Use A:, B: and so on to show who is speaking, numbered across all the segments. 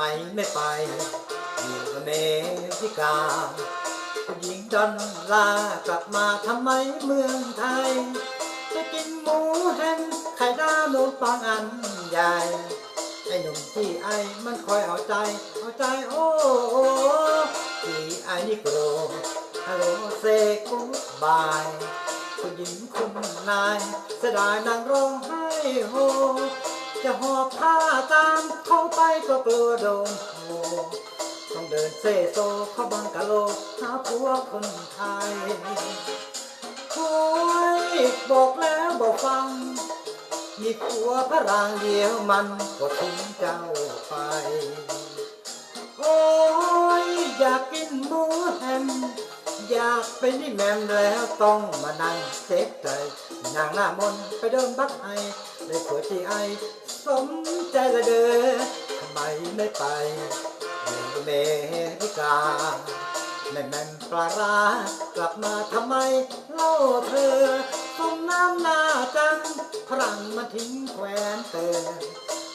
A: ไมไม่ไปอยู่อเมริกาผู้หญิงดอนลากลับมาทำไมเมืองไทย จะกินหมูแฮมไข่ดาวหมูปังอันใหญ่ไอ้หนุ่มที่ไอมันคอยเอาใจ เอาใจโอ้โอ้ที่ไอนี่โกรฮัลโหลเซกูบายผู้หญิงคุณนายเสดายนางร้องไห้โฮ จะหอบผ้าตามเขาไปก็กลัวโดนโหต้องเดินเซโซเข้าบังกะโลหาผัวคนไทยโอ้ยบอกแล้วบอกฟัง มีผัวพระรางเดียวมันก็ทิ้งเจ้าไป โอ้ยอยากกินหมูแฮมอยากเป็นนี่แมมแล้วต้องมานั่งเซ็ตใจนางหน้ามนต์ไปเดินบักไอได้ผัวที่ไอ สมใจละเด้อทำไมไม่ไปอยู่อเมริกาแม่แม่นปลาร้ากลับมาทำไมเล่าเธอต้องน้ำหน้าจังพรังมาทิ้งแควนเตอ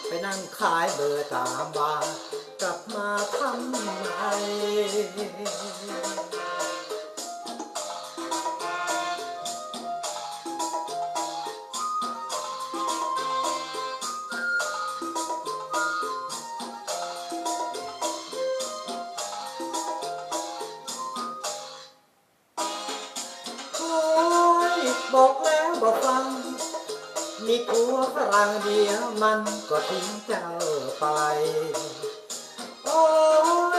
A: ไปนั่งขายเบอร์ตามบาร์กลับมาทำไม บอกแล้วบอกฟัง มีผัวฝรั่งเดียวมันก็ทิ้งเจ้าไป โอ้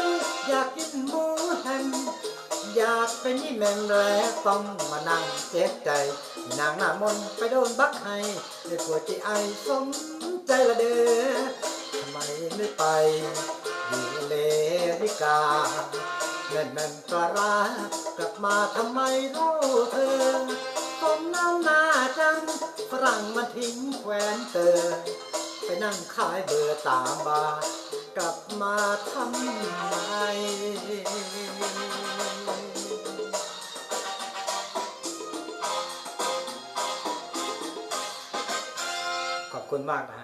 A: ยอยากกินหมูแฮมอยากเป็นนี่แมนแล้วต้องมานั่งเจ็บใจ นางหน้ามนไปโดนบักให้ด้วยผัวที่ไอสมใจละเด้อทำไมไม่ไปอยู่เมริกาแม่นแม่นปลาร้ากลับมาทำไมเล่าเธอ มน้ำหน้าจังฝรั่งมาทิ้งแควนเตอไปนั่งขายเบอร์ตามบาร์กลับมาทำไมขอบคุณมากนะฮะ